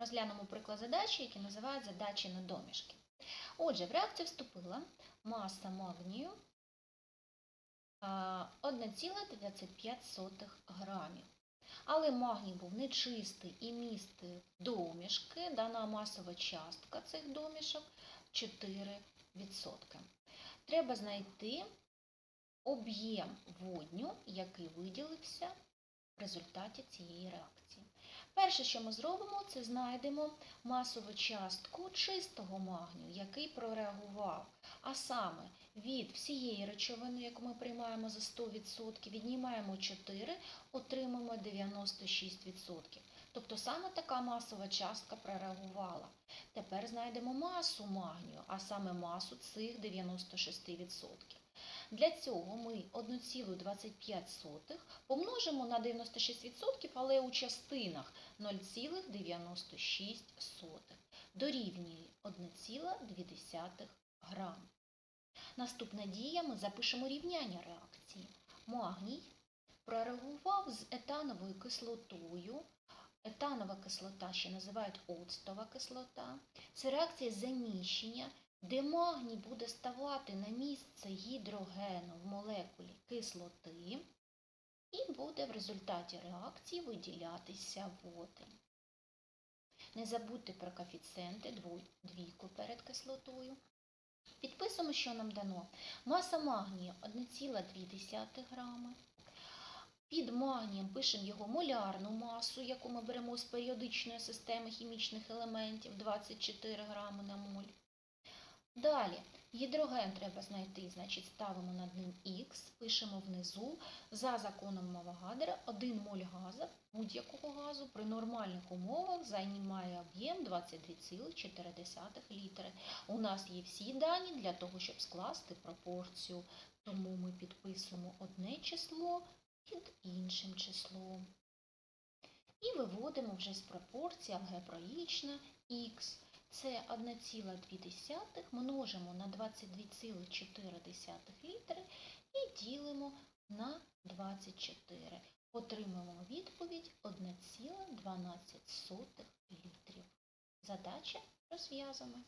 Розглянемо приклад задачі, який називають задачі на домішки. Отже, в реакцію вступила маса магнію а, 1,25 грамів. Але магній був нечистий і містив домішки, дана масова частка цих домішок 4%. Треба знайти об'єм водню, який виділився в результаті цієї реакції. Перше, що ми зробимо, це знайдемо масову частку чистого магнію, який прореагував. А саме від всієї речовини, яку ми приймаємо за 100%, віднімаємо 4, отримаємо 96%. Тобто саме така масова частка прореагувала. Тепер знайдемо масу магнію, а саме масу цих 96%. Для цього ми 1,25 помножимо на 96%, але у частинах 0,96 дорівнює 1,2 грам. Наступна дія ми запишемо рівняння реакції. Магній прореагував з етановою кислотою. Етанова кислота ще називають оцтова кислота. Це реакція заміщення, де магній буде ставати на місце гідрогену в молекулі кислоти і буде в результаті реакції виділятися водень. Не забудьте про коефіцієнти двійку перед кислотою. Підписуємо, що нам дано. Маса магнію 1,2 грами. Під магнієм пишемо його молярну масу, яку ми беремо з періодичної системи хімічних елементів 24 грами на моль. Далі, гідроген треба знайти, значить ставимо над ним Х, пишемо внизу. За законом Мавагадера 1 моль газу, будь-якого газу при нормальних умовах займає об'єм 22,4 літри. У нас є всі дані для того, щоб скласти пропорцію. Тому ми підписуємо одне число під іншим числом. І виводимо вже з пропорції алгебраїчно х. Це 1,2 множимо на 22,4 літри і ділимо на 24. Отримаємо відповідь 1,12 літрів. Задача розв'язана.